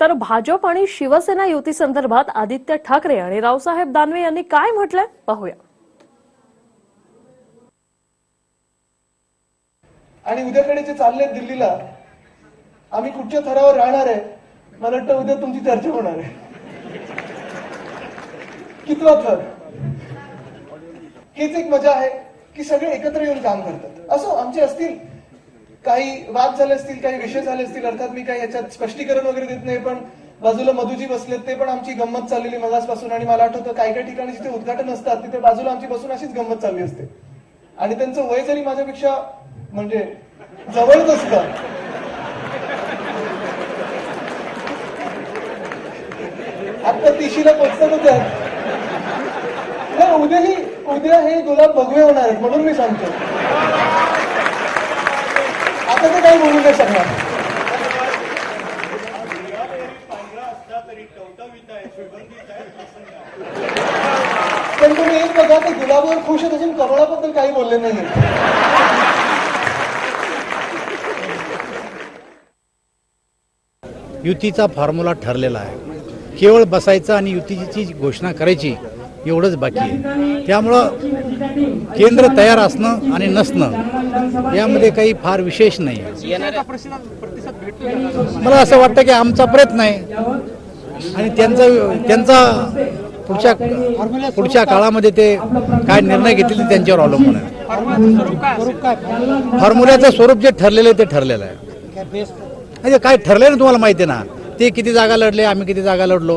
तर भाजप आणि शिवसेना युती संदर्भात आदित्य ठाकरे आणि रावसाहेब दानवे यांनी काय म्हटलंय पाहूया. आणि उद्याकडे जे चालले दिल्लीला आम्ही कुठच्या थरावर राहणार आहे? मला वाटतं उद्या तुमची चर्चा होणार आहे. कितवा थर? हीच एक मजा आहे की सगळे एकत्र येऊन काम करतात. असो आमचे असतील काही वाद झाले असतील काही विषय झाले असतील अर्थात मी काही याच्यात स्पष्टीकरण वगैरे देत नाही पण बाजूला मधुजी बसलेत ते पण आमची गंमत चाललेली मगासपासून. आणि मला आठवतं काही काही ठिकाणी जिथे उद्घाटन असतात तिथे बाजूला आमची बसून अशीच गंमत चालली असते. आणि त्यांचं वय जरी माझ्यापेक्षा म्हणजे जवळच असतं. आता तिशीला पचतच होत्या नाही उद्याही उद्या हे गुलाब भगवे होणार आहेत म्हणून मी सांगतो काही बोलू नाही शकणार. पण तुम्ही एक बघा ते गुलाबावर खुश आहेत असून कमळाबद्दल काही बोलले नाही युतीचा फॉर्म्युला ठरलेला आहे. केवळ बसायचं आणि युतीची घोषणा करायची एवढंच बाकी आहे. त्यामुळं केंद्र तयार असणं आणि नसणं यामध्ये काही फार विशेष नाही. आहे. मला असं वाटतं की आमचा प्रयत्न आहे. आणि त्यांचा त्यांचा पुढच्या पुढच्या काळामध्ये ते काय निर्णय घेतील ते त्यांच्यावर अवलंबून आहे. फॉर्म्युल्याचं स्वरूप जे ठरलेलं आहे ते ठरलेलं आहे. म्हणजे काय ठरलेलं ना तुम्हाला माहिती आहे ना? ते किती जागा लढले आम्ही किती जागा लढलो?